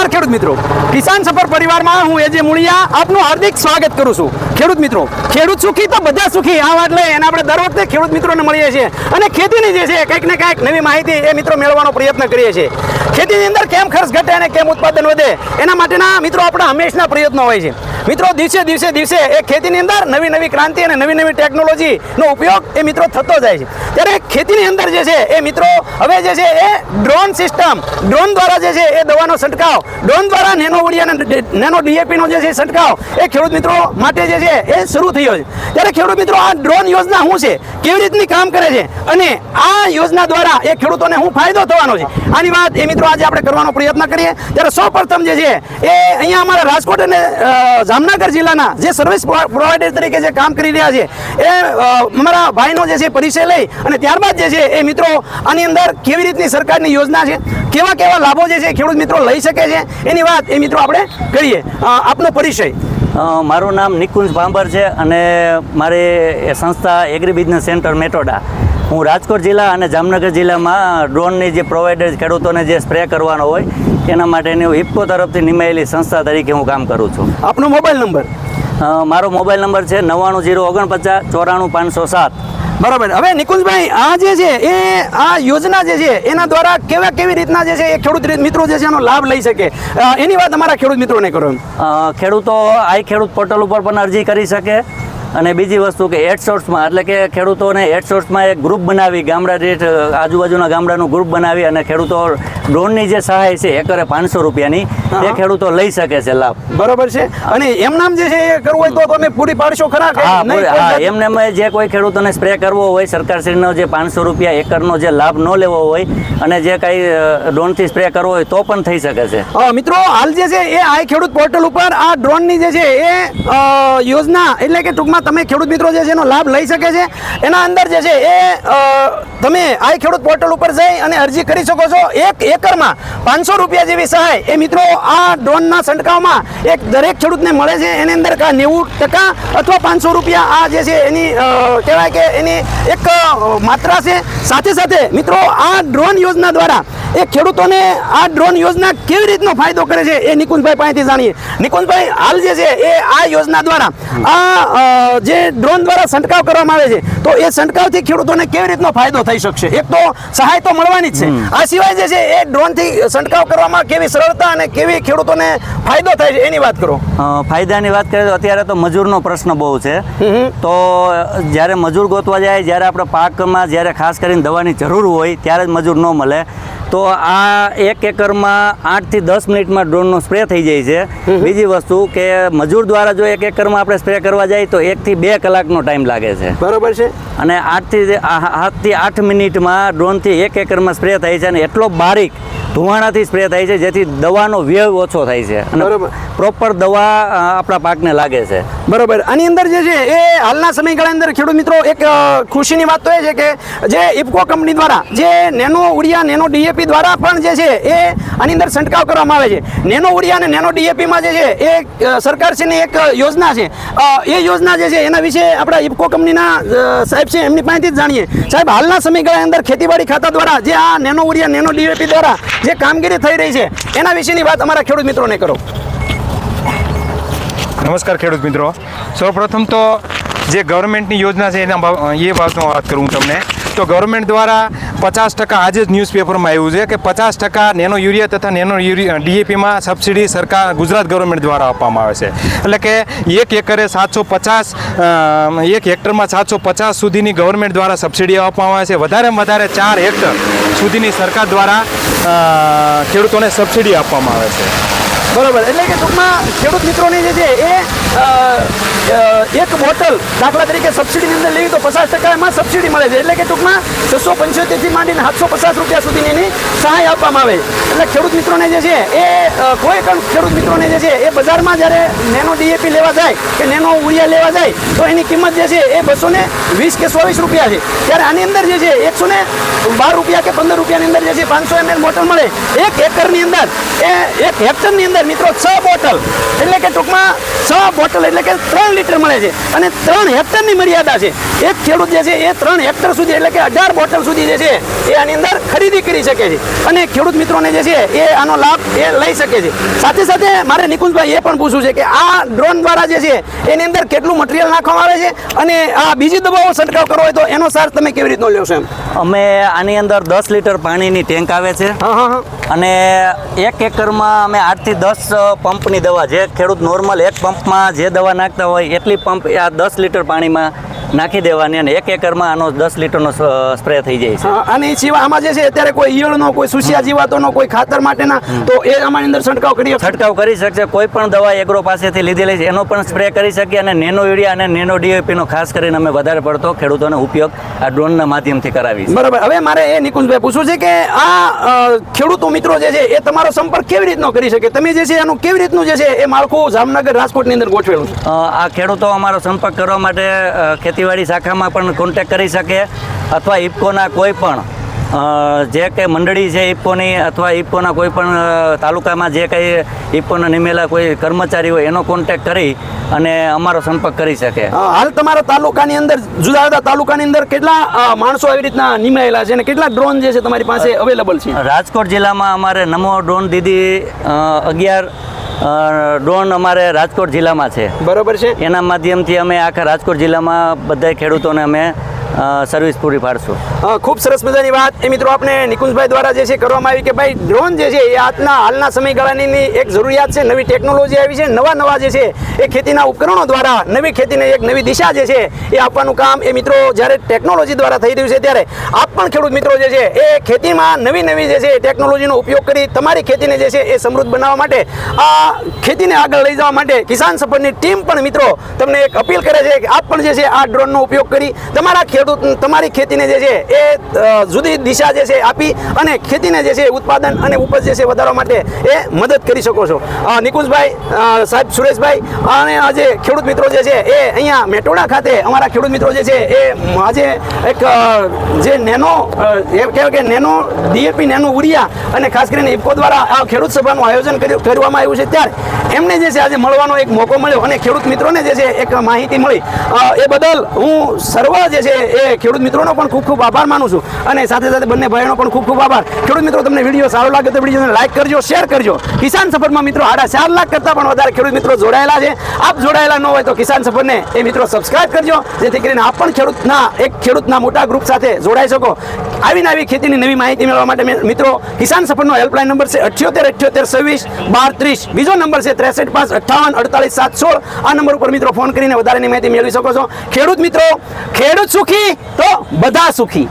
નમસ્કાર ખેડૂત મિત્રો. કિસાન સફર પરિવારમાં હું એજે મુળિયા આપનું હાર્દિક સ્વાગત કરું છું. ખેડૂત મિત્રો, ખેડૂત સુખી તો બધા સુખી, આ વાત લઈ અને આપણે દર વખતે ખેડૂત મિત્રોને મળીએ છીએ. અને ખેતીની જે છે, કંઈક ને કંઈક નવી માહિતી એ મિત્રો મેળવવાનો પ્રયત્ન કરીએ છીએ. ખેતીની અંદર કેમ ખર્ચ ઘટે અને કેમ ઉત્પાદન વધે, એના માટેના મિત્રો આપણા હંમેશના પ્રયત્નો હોય છે. મિત્રો, દિવસે દિવસે દિવસે એ ખેતીની અંદર નવી નવી ક્રાંતિ અને નવી નવી ટેકનોલોજીનો ઉપયોગ એ મિત્રો થતો જાય છે. ત્યારે ખેતીની અંદર જે છે એ મિત્રો, હવે જે છે એ ડ્રોન સિસ્ટમ, ડ્રોન દ્વારા જે છે એ દવાનો છંટકાવ, ડ્રોન દ્વારા નેનો ઉડી અને નેનો ડીએપીનો જે છે છંટકાવ, એ ખેડૂત મિત્રો માટે જે છે એ શરૂ થયો છે. ત્યારે ખેડૂત મિત્રો, આ ડ્રોન યોજના શું છે? કેવી રીતની કામ કરે છે? અને આ યોજના દ્વારા એ ખેડૂતોને શું ફાયદો થવાનો છે? આની વાત એ મિત્રો આજે આપણે કરવાનો પ્રયત્ન કરીએ. ત્યારે સૌ પ્રથમ જે છે એ અહીંયા અમારા રાજકોટ અને જામનગર જિલ્લાના જે સર્વિસ પ્રોવાઈડર તરીકે જે કામ કરી રહ્યા છે, એ અમારા ભાઈનો જે છે પરિચય લઈ અને ત્યારબાદ જે છે એ મિત્રો આની અંદર કેવી રીતની સરકારની યોજના છે, કેવા કેવા લાભો જે છે ખેડૂત મિત્રો લઈ શકે છે, એની વાત એ મિત્રો આપણે કરીએ. આપનો પરિચય. મારું નામ નિકુંજ ભાંબર છે અને મારી સંસ્થા એગ્રી બિઝનેસ સેન્ટર મેટોડા. હું રાજકોટ જિલ્લા અને જામનગર જિલ્લામાં ડ્રોનની જે પ્રોવાઈડર ખેડૂતોને જે સ્પ્રે કરવાનો હોય એના માટેની હું ઇફકો તરફથી નિમાયેલી સંસ્થા તરીકે હું કામ કરું છું. આપનો મોબાઈલ નંબર? મારો મોબાઈલ નંબર છે નવ્વાણું જીરો ઓગણપચાસ ચોરાણું પાંચસો સાત. બરાબર. હવે નિકુંજભાઈ આ જે છે એ આ યોજના જે છે એના દ્વારા કેવા કેવી રીતના જે છે એ ખેડૂત મિત્રો જે છે એનો લાભ લઈ શકે? એની વાત અમારા ખેડૂત મિત્રોને કરો ખેડૂતો આઈ ખેડૂત પોર્ટલ ઉપર પણ અરજી કરી શકે. અને બીજી વસ્તુ કે હેડસોર્ટ્સમાં એટલે કે ખેડૂતોને હેડસોર્ટ્સમાં એક ગ્રુપ બનાવી ગામડા દીઠ આજુબાજુના ગામડાનું ગ્રુપ બનાવી અને ખેડૂતો ડ્રોનની જે સહાય છે એકરે પાંચસો રૂપિયાની તે ખેડૂતો લઈ શકે છે લાભ. બરોબર છે? અને એમ નામ જે છે એ કરવું હોય તો તમે પૂરી પાડશો ખરા હા એમને જે કોઈ ખેડૂતોને સ્પ્રે કરવો હોય સરકારશ્રીનો જે પાંચસો રૂપિયા એકરનો જે લાભ ન લેવો હોય અને જે કાંઈ ડ્રોનથી સ્પ્રે કરવો હોય તો પણ થઈ શકે છે. મિત્રો હાલ જે છે એ આ ખેડૂત પોર્ટલ ઉપર આ ડ્રોનની જે છે એ યોજના એટલે કે ટૂંકમાં તમે ખેડૂત મિત્રો જે છે એનો લાભ લઈ શકે છે. એના અંદર જે છે એ તમે આ ખેડૂત પોર્ટલ ઉપર જઈ અને અરજી કરી શકો છો. એક એકરમાં પાંચસો રૂપિયા જેવી સહાય. એ મિત્રો, આ ડ્રોનના છંટકાવમાં એક દરેક ખેડૂતને મળે છે. એની અંદર કા નેવું ટકા અથવા પાંચસો રૂપિયા આ જે છે એની કહેવાય કે એની એક માત્રા છે. સાથે સાથે, મિત્રો, આ ડ્રોન યોજના દ્વારા એ ખેડૂતોને આ ડ્રોન યોજના કેવી રીતનો ફાયદો કરે છે એ નિકુંજભાઈ પાસેથી જાણીએ. નિકુંજભાઈ, હાલ જે છે એ આ યોજના દ્વારા આ જે ડ્રોન દ્વારા છંટકાવ કરવામાં આવે છે તો એ છંટકાવથી ખેડૂતોને કેવી રીતનો ફાયદો થઈ શકશે? એક તો સહાય તો મળવાની જ છે. આ સિવાય જે છે એ ડ્રોનથી છંટકાવ કરવામાં કેવી સરળતા અને કેવી ખેડૂતોને ફાયદો થાય છે એની વાત કરો. ફાયદાની વાત કરીએ તો અત્યારે તો મજૂરનો પ્રશ્ન બહુ છે. તો જ્યારે મજૂર ગોતવા જાય જ્યારે આપણે પાકમાં જ્યારે ખાસ કરીને દવાની જરૂર હોય ત્યારે જ મજૂર ન મળે. તો આ એક એકરમાં આઠથી દસ મિનિટમાં ડ્રોનનો સ્પ્રે થઈ જાય છે. બીજી વસ્તુ કે મજૂર દ્વારા જો એક એકરમાં આપણે સ્પ્રે કરવા જાય તો એકથી બે કલાકનો ટાઈમ લાગે છે. બરોબર છે. અને આઠથી આ- સાતથી આઠ મિનિટમાં ડ્રોનથી એક એકરમાં સ્પ્રે થાય છે અને એટલો બારીક ધુવાણાથી સ્પ્રે થાય છે જેથી દવાનો વ્યય ઓછો થાય છે. અને બરોબર. પ્રોપર દવા આપણા પાકને લાગે છે. બરોબર. આની અંદર જે છે એ હાલના સમયગાળા અંદર ખેડૂત મિત્રો એક ખુશીની વાત તો એ છે કે જે ઇફકો કંપની દ્વારા જે નેનો ઉડિયા નેનો ડીએપી દ્વારા પણ જે છે એ આની અંદર છંટકાવ કરવામાં આવે છે. નેનો ઉડિયા અને નેનો ડીએપીમાં જે છે એ સરકારશ્રીની એક યોજના છે. એ યોજના જે છે એના વિશે આપણા ઇફકો કંપનીના સાહેબ છે, એમની પાસેથી જ જાણીએ. સાહેબ, હાલના સમયગાળા અંદર ખેતીવાડી ખાતા દ્વારા જે આ નેનો ઉડિયા નેનો ડીએપી દ્વારા જે કામગીરી થઈ રહી છે, એના વિશેની વાત અમારા ખેડૂત મિત્રોને કરો. નમસ્કાર ખેડૂત મિત્રો. સૌપ્રથમ તો જે ગવર્મેન્ટની યોજના છે એના એ બાબતમાં વાત કરું તમને. તો ગવર્મેન્ટ દ્વારા પચાસ ટકા આજે જ ન્યૂઝપેપરમાં આવ્યું છે કે પચાસ ટકા નેનો યુરિયા તથા નેનો યુરિયા ડીએપીમાં સબસિડી સરકાર, ગુજરાત ગવર્મેન્ટ દ્વારા આપવામાં આવે છે. એટલે કે એક એકરે સાતસો પચાસ એક હેક્ટરમાં સાતસો પચાસ સુધીની ગવર્મેન્ટ દ્વારા સબસિડી આપવામાં આવે છે. વધારેમાં વધારે ચાર હેક્ટર સુધીની સરકાર દ્વારા ખેડૂતોને સબસિડી આપવામાં આવે છે. બરોબર. એટલે કે ટૂંકમાં ખેડૂત મિત્રોની જે છે એ એક બોટલ દાખલા તરીકે સબસિડીની અંદર લેવી તો પચાસ ટકા એમાં સબસિડી મળે છે. એટલે કે ટૂંકમાં છસો પંચોતેરથી માંડીને સાતસો પચાસ રૂપિયા સુધીની એની સહાય આપવામાં આવે. એટલે ખેડૂત મિત્રોને જે છે એ કોઈ પણ ખેડૂત મિત્રોને જે છે એ બજારમાં જ્યારે નેનો ડીએપી લેવા જાય કે નેનો ઉરિયા લેવા જાય, તો એની કિંમત જે છે એ બસો ને વીસ કે ચોવીસ રૂપિયા છે. ત્યારે આની અંદર જે છે એકસો ને બાર રૂપિયા કે પંદર રૂપિયાની અંદર જે છે પાંચસો એમએલ બોટલ મળે. એક એકરની અંદર, એ એક હેક્ટરની અંદર અંદર મિત્રો છ બોટલ. એટલે કે ટૂંકમાં છ બોટલ એટલે કે ત્રણ લીટર મળે છે. અને ત્રણ હેક્ટરની મર્યાદા છે. એક ખેડૂત જે છે એ ત્રણ હેક્ટર સુધી એટલે કે અઢાર બોટલ સુધી જે છે એ આની અંદર ખરીદી કરી શકે છે. અને ખેડૂત મિત્રોને જે છે એ આનો લાભ એ લઈ શકે છે. સાથે સાથે મારે નિકુંજભાઈ એ પણ પૂછવું છે કે આ ડ્રોન દ્વારા જે છે એની અંદર કેટલું મટીરિયલ નાખવામાં આવે છે? અને આ બીજી દવાઓ છંટકાવ કરવો હોય તો એનો સાર તમે કેવી રીતનો લ્યો છો એમ? અમે આની અંદર દસ લીટર પાણીની ટેન્ક આવે છે. અને એક એકરમાં અમે આઠથી દસ પંપની દવા. જે ખેડૂત નોર્મલ એક પંપમાં જે દવા નાખતા હોય, એટલી પંપ, આ દસ લીટર પાણીમાં નાખી દેવાની અને એક એકરમાં આનો દસ લીટરનો સ્પ્રે થઈ જાય છે. અને એ સિવાય આમાં જે છે અત્યારે કોઈ ઈયળનો કોઈ સુસિયા જીવાતોનો કોઈ ખાતર માટેના તો એ આમાં અંદર છંટકાવ કરી છંટકાવ કરી શકશે. કોઈ પણ દવા એગ્રો પાસેથી લીધેલી છે એનો પણ સ્પ્રે કરી શકીએ અને નેનો યુરિયા અને નેનો ડીએપીનો ખાસ કરીને અમે વધારે પડતો ખેડૂતોને ઉપયોગ આ ડ્રોનના માધ્યમથી કરાવી બરાબર. હવે મારે એ નિકુંજભાઈ પૂછવું છે કે આ ખેડૂતો મિત્રો જે છે એ તમારો સંપર્ક કેવી રીતનો કરી શકે? તમે જે છે એનું કેવી રીતનું જે છે એ માળખું જામનગર રાજકોટની અંદર ગોઠવેલું છે? આ ખેડૂતો અમારો સંપર્ક કરવા માટે અ, ખેતીવાડી શાખામાં પણ કોન્ટેક કરી શકે અથવા ઇફકોના કોઈ પણ જે કંઈ મંડળી છે ઇફકોની અથવા ઇફકોના કોઈ પણ તાલુકામાં જે કંઈ ઇફકોના નિમેલા કોઈ કર્મચારી હોય એનો કોન્ટેક્ટ કરી અને અમારો સંપર્ક કરી શકે. હાલ તમારા તાલુકાની અંદર જુદા જુદા તાલુકાની અંદર કેટલા માણસો આવી રીતના નિમાયેલા છે અને કેટલા ડ્રોન જે છે તમારી પાસે અવેલેબલ છે? રાજકોટ જિલ્લામાં અમારે નમો ડ્રોન દીદી અગિયાર ડ્રોન અમારે રાજકોટ જિલ્લામાં છે. બરોબર છે. એના માધ્યમથી અમે આખા રાજકોટ જિલ્લામાં બધા ખેડૂતોને અમે સર્વિસ પૂરી પાડશું. ખૂબ સરસ મજાની વાત. એ મિત્રો આપણે નિકુંજભાઈ દ્વારા જે છે કરવામાં આવી કે ભાઈ ડ્રોન જે છે એ આજના, હાલના સમયગાળાની એક જરૂરિયાત છે. નવી ટેકનોલોજી આવી છે. નવા નવા જે છે એ ખેતીના ઉપકરણો દ્વારા નવી ખેતીને એક નવી દિશા જે છે એ આપવાનું કામ એ મિત્રો જ્યારે ટેકનોલોજી દ્વારા થઈ રહ્યું છે ત્યારે આપ પણ ખેડૂત મિત્રો જે છે એ ખેતીમાં નવી નવી જે છે ટેકનોલોજીનો ઉપયોગ કરી તમારી ખેતીને જે છે એ સમૃદ્ધ બનાવવા માટે, આ ખેતીને આગળ લઈ જવા માટે કિસાન સફરની ટીમ પણ મિત્રો તમને એક અપીલ કરે છે કે આપ પણ જે છે આ ડ્રોનનો ઉપયોગ કરી તમારા ખેડૂત તમારી ખેતીને જે છે એ જુદી દિશા જે છે આપી અને ખેતીને જે છે ઉત્પાદન અને ઉપજ જે છે વધારવા માટે એ મદદ કરી શકો છો. નિકુંજભાઈ સાહેબ સુરેશભાઈ અને આજે ખેડૂત મિત્રો જે છે એ અહીંયા મેટોડા ખાતે અમારા ખેડૂત મિત્રો જે છે એ, આજે એક જે નેનો કહેવાય કે નેનો, ડીએપી નેનો ઉરિયા અને ખાસ કરીને ઇફકો દ્વારા આ ખેડૂત સભાનું આયોજન કરવામાં આવ્યું છે. ત્યારે એમને જે છે આજે મળવાનો એક મોકો મળ્યો અને ખેડૂત મિત્રોને જે છે એક માહિતી મળી. એ બદલ હું સર્વ જે છે એ ખેડૂત મિત્રોનો પણ ખૂબ ખૂબ આભાર માનું છું. અને સાથે સાથે બંને ભાઈઓનો પણ ખૂબ ખૂબ આભાર. ખેડૂત મિત્રો, તમને વીડિયો સારો લાગે તો વિડીયોને લાઈક કરજો, શેર કરજો. કિસાન સફરમાં મિત્રો સાડા ચાર લાખ કરતાં પણ વધારે ખેડૂત મિત્રો જોડાયેલા છે. આપ જોડાયેલા ન હોય તો કિસાન સફરને એ મિત્રો સબસ્ક્રાઇબ કરજો, જેથી કરીને આપ પણ ખેડૂતના, એક ખેડૂતના મોટા ગ્રુપ સાથે જોડાઈ શકો. આવીને આવી ખેતીની નવી માહિતી મેળવવા માટે મિત્રો, કિસાન સફરનો હેલ્પલાઇન નંબર છે અઠ્યોતેર અઠ્યોતેર સવીસ બાર, ત્રીસ. બીજો નંબર છે ત્રેસઠ, પાંચ, અઠ્ઠાવન, અડતાલીસ, સાત, સોળ. આ નંબર ઉપર મિત્રો ફોન કરીને વધારેની માહિતી મેળવી શકો છો. ખેડૂત મિત્રો, ખેડૂત સુખી તો બધા સુખી.